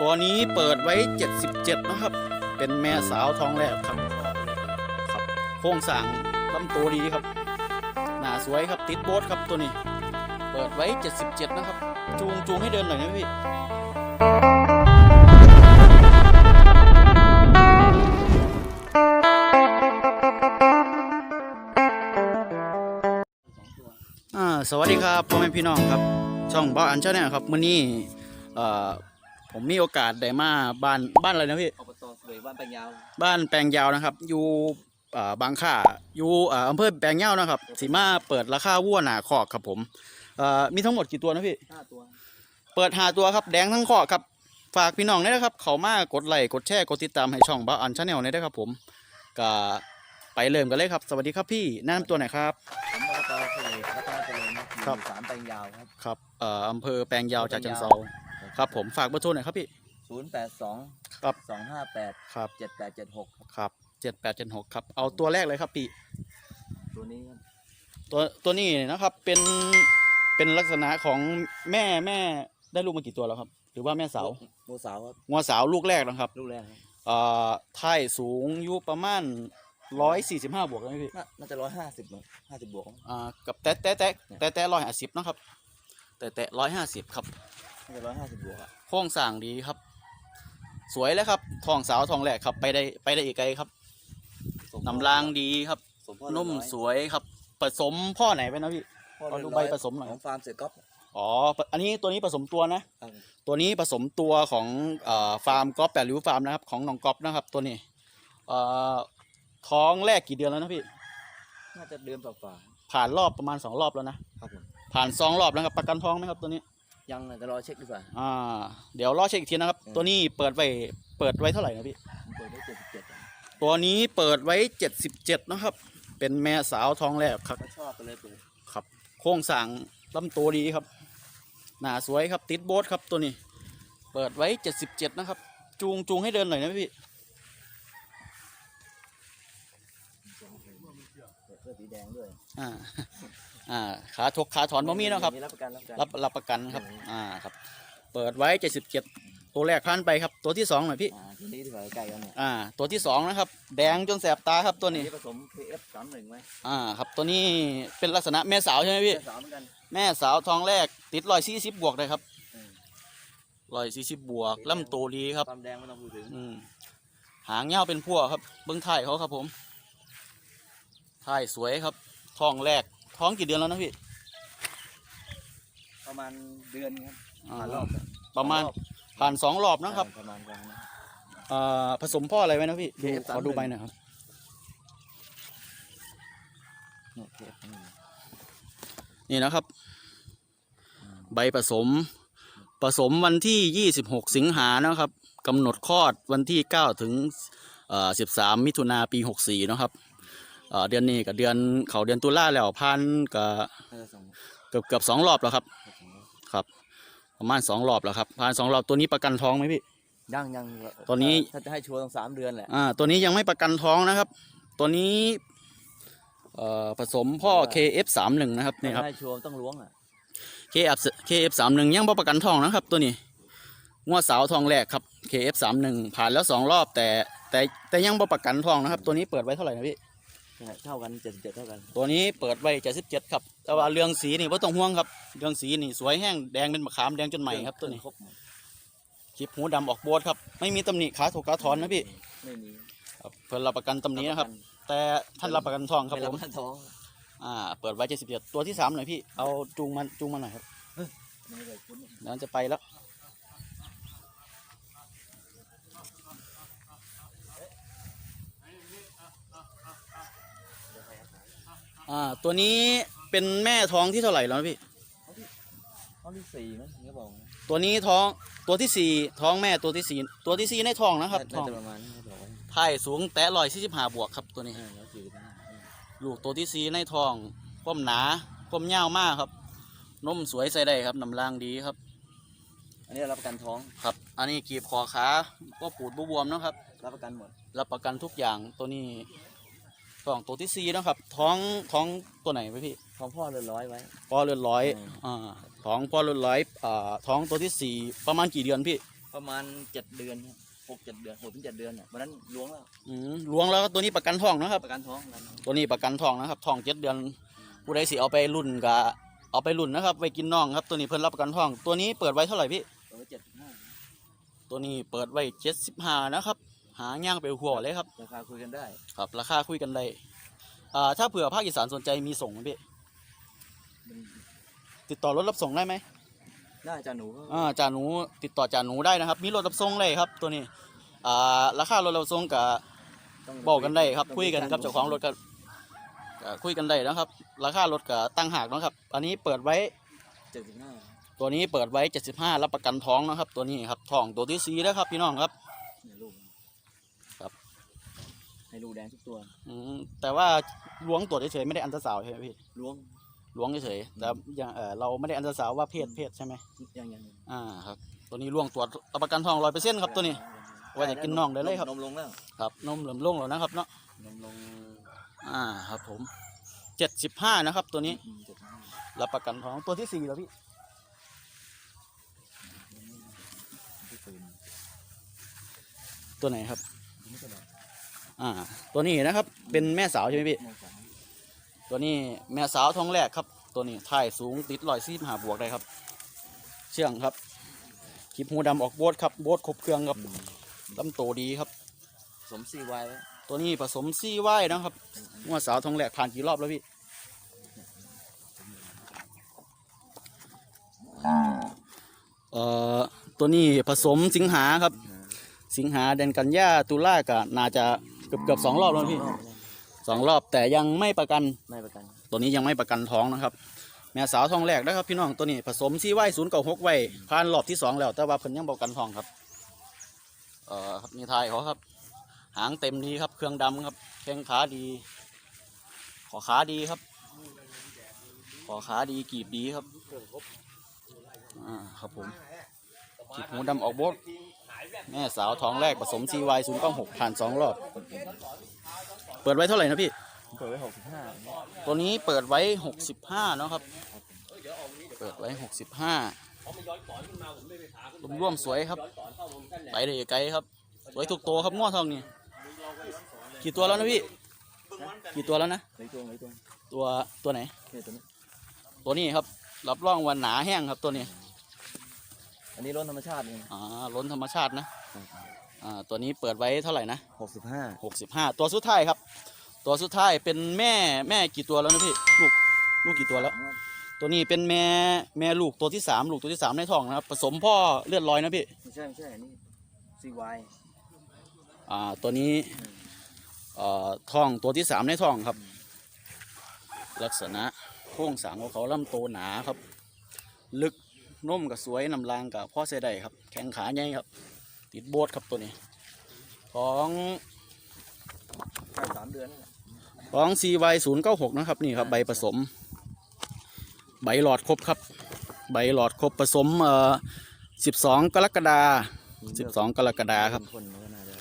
ตัวนี้เปิดไว้ 77 นะครับ เป็นแม่สาวท้องแรกครับ ครับ โครงสร้างลำตัวดีครับ หน้าสวยครับ ติดโบสครับตัวนี้ เปิดไว้ 77 นะครับ จูงจูงให้เดินหน่อยนะพี่อาสวัสดีครับพ่อแม่พี่น้องครับ ช่องบ้าอันเจ้าเนี่ยครับมื้อนี้เอ่อ ผมมีโอกาสได้มาบ้านบ้านอะไรนะพี่อบตสวยบ้านปัญญาวบ้านแปลงยาวนะครับ อยู่อ่าบางข่าอยู่อ่าอำเภอแปลงยาวนะครับสีมาเปิดราคาวัวหนาคอกครับผมเอ่อมีทั้งหมดกี่ตัวนะพี่ ห้าตัว เปิดหาตัวครับแดงทั้งคอกครับ ฝากพี่น้องได้นะครับ เขามากดไลค์กดแชร์กดติดตามให้ช่องบ้านอันชาแนลได้ครับผมก็ไปเริ่มกันเลยครับ สวัสดีครับพี่แนะนำตัวหน่อยครับ ผมอบตสวยพัฒนาเจริญนะอยู่ครับ สามปัญญาวครับ ครับเอ่ออำเภอแปลงยาวจากจังเซา ครับผมฝากเบอร์โทรหน่อยครับพี่ ศูนย์แปดสองครับ สองห้าแปดครับเจ็ดแปดเจ็ดหกครับเจ็ดแปดเจ็ดหกครับเอาตัวแรกเลยครับปีตัวนี้ครับตัวตัวนี้นะครับเป็นเป็นลักษณะของแม่แม่ได้ลูกมากี่ตัวแล้วครับ หรือว่าแม่สาวโมสาวครับงัวสาวลูกแรกนะครับลูกแรกครับเอ่อท้ายสูงอยู่ประมาณร้อยสี่สิบห้าบวกนะพี่น่าน่าจะร้อยห้าสิบห้าสิบบวกอ่ากับแต่แต่แต่แต่แต่ร้อยห้าสิบนะครับ แต่แต่ร้อยห้าสิบครับน่า จะร้อยห้าสิบบวกอะโครงสร้างดีครับ สวยแล้วครับทองสาวทองแหลกครับ ไปได้ไปได้อีกไกลครับสมน้ำรางดีครับสมพ่อนุ่มเรียบร้อยสวยครับ ผสมพ่อไหนไปนะพี่ พ่อเอาเรียดูบใบร้อยผสมหน่อย ของฟาร์มเสือก๊อฟ อ๋อ อันนี้ตัวนี้ผสมตัวนะ ครับ ตัวนี้ผสมตัวของเอ่อฟาร์มก๊อฟแปดริ้วฟาร์มนะครับ ของน้องก๊อฟนะครับ ตัวนี้เอ่อท้องแรกกี่เดือนแล้วนะพี่ น่าจะเดือนฝ่าผ่านรอบประมาณสองรอบแล้วนะ ๆครับผมผ่านสองรอบแล้วครับประกันท้องไหมครับตัวนี้ ยังน่าจะรอเช็คดีกว่าอ่า เดี๋ยวรอเช็คอีกทีนะครับอืมตัวนี้เปิดไว้เปิดไว้เท่าไหร่นะพี่ผมเปิดได้เจ็ดสิบเจ็ดตัวนี้เปิดไว้เจ็ดสิบเจ็ดนะครับ เป็นแม่สาวท้องแรกครับก็ชอบไปเลยเปิดครับ โครงสร้างลำตัวดีครับ หน้าสวยครับติดโบสครับตัวนี้ เปิดไว้เจ็ดสิบเจ็ดนะครับ จูงจูงให้เดินหน่อยนะพี่เปิดเสื้อสีแดงด้วย อ่า อ่าขาถกขาถอนบ่มีเนาะครับมีรับประกันรับประกัน รับรับประกันครับอ่าครับ เปิดไว้เจ็ดสิบเจ็ดตัวแรกผ่านไปครับ ตัวที่สองหน่อยพี่ อ่าทีนี้ที่ฝ่ายไก่กันเนี่ยอ่า ตัวที่สองนะครับ แดงจนแสบตาครับตัวนี้ ผสม KF สามหนึ่งไหมอ่า ครับตัวนี้เป็นลักษณะแม่สาวใช่ไหมพี่ สามเหมือนกัน แม่สาวท้องแรกติดรอยสี่สิบบวกเลยครับอืม รอยสี่สิบบวกลำตัวดีครับ ความแดงไม่ต้องพูดถึงอืมหางเงาวเป็นพวกครับ เบิ้งถ่ายเขาครับผมถ่ายสวยครับท้องแรก ท้องกี่เดือนแล้วนะพี่ ประมาณเดือนครับอ่าผ่านรอบประมาณสองอบผ่านสองรอบนะครับประมาณกลางนะอ่าผสมพ่ออะไรไว้นะพี่ดู KF ขอดูใบหน่อยครับเนี่ย KF อืมนี่นะครับ ใบผสม ผสมวันที่ 26 สิงหานะครับกำหนดคลอดวันที่ 9 ถึงเอ่อ13 มิถุนาปี 64 นะครับ เอ่อเดือนนี้กับเดือนเขาเดือนตุลาแล้วพันกับน่าจะสองเกือบเกือบสองรอบแล้วครับสองครับ ประมาณสองรอบแล้วครับผ่านสองรอบตัวนี้ประกันท้องไหมพี่ ยังยังตอนนี้ ถ้าจะให้ชัวร์ต้องสามเดือนแหละอ่าตัวนี้ยังไม่ประกันท้องนะครับ ตัวนี้เอ่อผสมพ่อ KF31 นะครับนี่ครับ ถ้าให้ชัวร์ต้องล้วงอะ KF KF31 ยังบ่ประกันท้องนะครับ ตัวนี้งวดสาวทองแรกครับ KF31 ผ่านแล้วสองรอบแต่แต่แต่ยังบ่ประกันท้องนะครับ ตัวนี้เปิดไว้เท่าไหร่นะพี่ เนี่ยเท่ากันเจ็ดสิบเจ็ดเท่ากัน ตัวนี้เปิดไว้77ครับ แต่ว่าเรื่องสีนี่บ่ต้องห่วงครับ เรื่องสีนี่สวยแห้งแดงเป็นมะขามแดงจนใหม่ครับตัวนี้ครบหมดคลิปหูดำออกโบสครับ ไม่มีตำหนิขาถูกขาถอนนะพี่ ไม่มีครับเพิ่นรับประกันตำหนี้นะครับ แต่ท่านรับประกันทองครับไม่ผรับมประกันท้องอ่า เปิดไว้77ตัวที่สามหน่อยพี่ เอาจูงมันจูงมันหน่อยครับไม่ได้คุ้นเดี๋ยวจะไปแล้ว อ่าตัวนี้เป็นแม่ท้องที่เท่าไหร่แล้วนะพี่ ท้องที่สี่มั้งเขาบอกนะตัวนี้ท้องตัวที่สี่ท้องแม่ตัวที่สี่ตัวที่สี่ในท้องนะครับท้น่าองจะประมาณนี้เขาบอกว่าไถ่สูงแต่ร้อยสี่สิบห้าบวกครับตัวนี้ห้าร้อยสี่สิบห้าลูกตัวที่สี่ในท้องความหนาความยาวมากครับนมสวยใส่ได้ครับน้ำรางดีครับ อันนี้รับประกันท้อง ครับ อันนี้กีบคอขาก็ปูดบวมๆนะครับ รับประกันหมด รับประกันทุกอย่างตัวนี้ ท้องตัวที่สี่นะครับ ท้องท้องตัวไหนไหมพี่ของพ่อเรือนร้อยไว้ พ่อเลือดร้อยอืม อ่าท้องพ่อเลือดร้อยอ่าท้องตัวที่สี่ประมาณกี่เดือนพี่ประมาณเจ็ดเดือนครับหกเจ็ดเดือนหกถึงเจ็ดเดือนเนี่ยวันนั้นล้วงแล้วอืมล้วงแล้วตัวนี้ประกันทองนะครับ ประกันท้องกันตัวนี้ประกันทองนะครับทองเจ็ดเดือนผู้ใดสิเอาไปรุ่นก็เอาไปรุ่นนะครับไปกินน่องครับ ตัวนี้เพิ่นรับประกันทองตัวนี้เปิดไว้เท่าไหร่พี่เออเจ็ดห้าตัวนี้เปิดไว้เจ็ดสิบห้านะครับ หาย่างไปหัวเลยครับ ราคาคุยกันได้ ครับ ราคาคุยกันได้อ่าถ้าเผื่อภาคอีสานสนใจมีส่งไหมพี่มันติดต่อรถรับส่งได้ไหมน่าจะหนูก็อ่าจ่าหนูติดต่อจ่าหนูได้นะครับ มีรถรับส่งเลยครับ ตัวนี้อ่าราคารถรับส่งกับต้องบอกกันได้ครับต้คุยกันกับเจ้าของรถก็ก็คุยกันได้นะครับ ราคารถก็ตั้งหากนะครับ อันนี้เปิดไว้เจ็ดสิบห้าตัวนี้เปิดไว้ 75 รับประกันท้องนะครับ ตัวนี้ครับท้องตัวที่สีนะครับพี่น้องครับเนี่ยลูกครับ ให้ลูกแดงทุกตัวอืมแต่ว่าล้วงตรวจเฉยๆไม่ได้อันตราสาวด์ใช่ไหมพี่ล้วงล้วงเฉยๆแต่ยังเออเราไม่ได้อันตราสาวด์ว่าเพศเพศใช่ไหมยังยังอ่าครับตัวนี้ล้วงตรวจรับประกันท้องร้อยเปอร์เซ็นต์ครับตัวนี้ ว่าจะกินน่องได้เลยครับ นมลงแล้วครับนมเหลือมลงแล้วนะครับเนาะนมลงอ่าครับผม75นะครับ ตัวนี้อืมเจ็ดห้ารับประกันท้องตัวที่สี่แล้วพี่ที่ตื่นตัวไหนครับไม่ใช่หร อกอ่า ตัวนี้นะครับ เป็นแม่สาวใช่ไหมพี่แม่สาวตัวนี้แม่สาวท้องแรกครับ ตัวนี้ถ่ายสูงติดรอยซีมหาบวกได้ครับ เชื่องครับคลิปหูดำออกโบดครับโบดครบเครื่องครับอืมลำโตดีครับ สมซีไว้ตัวนี้ผสมซี่ไว้นะครับงวดสาวท้องแรกผ่านกี่รอบแล้วพี่ เอ่อ ตัวนี้ผสมสิงหาครับ สิงหาเดือนกันยาตุลาก็น่าจะ เกือบเกือบสองรอบแล้วพี่สองรอบแต่ยังไม่ประกัน ไม่ประกัน ตัวนี้ยังไม่ประกันท้องนะครับ แม่สาวท้องแรกนะครับ พี่น้องตัวนี้ผสมซีไว้ศูนย์เก้าหกไว้ผ่านรอบที่สองแล้ว แต่ว่าเพิ่นยังประกันท้องครับ เอ่อครับนี่ทายเขาครับ หางเต็มดีครับ เครื่องดำครับแข้งขาดี ขอขาดีครับ ขอขาดีกีบดีครับอ่าครับผมกีบหูดำออกโบด แม่สาวท้องแรกผสมซีไว้ศูนย์เก้าหกผ่านสองรอบ เปิดไว้เท่าไหร่นะพี่ เปิดไว้หกสิบห้าตัวนี้เปิดไว้หกสิบห้าเนาะครับ เปิดไว้หกสิบห้าร่วมๆสวยครับไปได้ไกลครับ สวยทุกตัวครับง้อทองนี่กี่ตัวแล้วนะพี่ กี่ตัวแล้วนะไหนตัวไหนตัวตัวตัวไหน เนี่ยตัวนี้ตัวนี้ครับ รับรองวันหนาแห้งครับตัวนี้ อันนี้ล้นธรรมชาติเองอ่าล้นธรรมชาตินะอ่าตัวนี้เปิดไว้เท่าไหร่นะหกสิบห้าหกสิบห้าตัวสุดท้ายครับ ตัวสุดท้ายเป็นแม่แม่กี่ตัวแล้วนะพี่ลูกลูกกี่ตัวแล้ว ตัวนี้เป็นแม่แม่ลูกตัวที่สามลูกตัวที่สามในท้องนะครับผสมพ่อเลือดลอยนะพี่ไม่ใช่ไม่ใช่อันนี้ซีไวอ่าตัวนี้เอ่อท้องตัวที่สามในท้องครับ ลักษณะโครงสร้างของเขาลำโตวหนาครับ ลึก นุ่มกับสวยนำรางกับพ่อเสยได้ครับ แข้งขาใหญ่ครับ ติดโบสครับตัวนี้ ของใช่สามเดือนนั่นแหละของ CY 0 9 6 นะครับนี่ครับใบผสม ใบหลอดครบครับ ใบหลอดครบผสมเอ่อ12 กรกฎาคม12 กรกฎาคมครับคนมันก็น่าจะ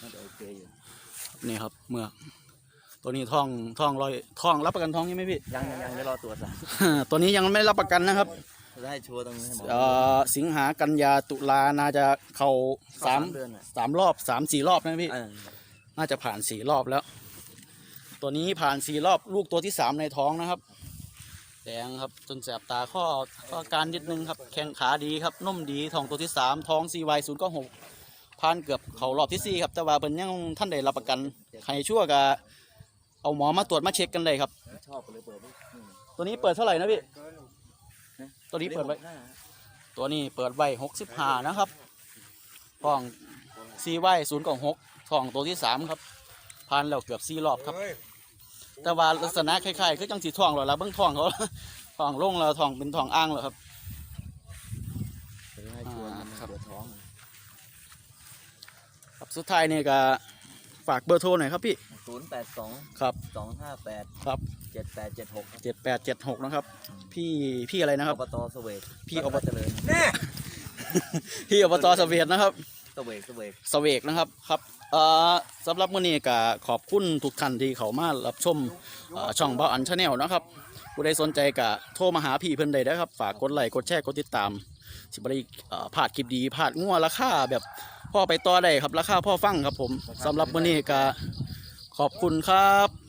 น่าจะโอเคอยู่นี่ครับเมื่อกตัวนี้ท่องท่องลอยท่องรับประกันท้องใช่ไหมพี่ยังยังยังไม่รอตรวจสารตัวนี้ยังไม่รับประกันนะครับ จะให้ชัวร์ตรงนี้ให้หมอ เอ่อสิงหากันยาตุลาน่าจะเข้าสามเดือนอะ สามรอบสามสี่รอบนะพี่ เออน่าจะผ่านสี่รอบแล้ว ตัวนี้ผ่านสี่รอบลูกตัวที่สามในท้องนะครับแดงครับจนแสบตาข้อข้อการนิดนึงครับ แข้งขาดีครับนุ่มดีทองตัวที่สามท้อง CY 0 9 6ผ่านเกือบเขารอบที่สี่ครับ แต่ว่าเป็นยังท่านได้รับประกันใครชั่วก็เอาหมอมาตรวจมาเช็คกันเลยครับ ชอบก็เลยเปิดไว้นี่ตัวนี้เปิดเท่าไหร่นะพี่นะ ตัวนี้เปิดไว้65ตัวนี้เปิดไว้หกสิบห้านะครับทองซีไว้ศูนย์กหกทองตัวที่สามครับผ่านแล้วเกือบสี่รอบครับ แต่ว่าลักษณะคล้ายๆคือจังสีทองหรอละเบื้องทองเขาทองลงแล้วทองเป็นทองอ่างเหรอครับจะได้ให้ชัวร์อ่ามันครับเดือดท้องครับสุดท้ายนี่ก็ฝากเบอร์โทรหน่อยครับพี่ศูนย์แปดสองครับสองห้าแปดครับ เจ็ดแปดเจ็ดหกเจ็ดแปดเจ็ดหกนะครับ พี่พี่อะไรนะครับอบตสเวกพี่อบตเจริญพี่อบตสเวียดนะครับสเวกสเวกสเวกนะครับครับเอ่อสำหรับมื้อนี้ก็ขอบคุณทุกท่านที่เข้ามารับชมเอ่อช่องบ้าอันชาแนลนะครับผู้ใดสนใจก็โทรมาหาพี่เพิ่นได้นะครับ ฝากกดไลค์กดแชร์กดติดตาม สิบได้เอ่อพลาดคลิปดีพลาดงัวราคาแบบพ่อไปต่อได้ครับราคาพ่อฟังครับผมสำหรับวันนี้ก็ขอบคุณครับ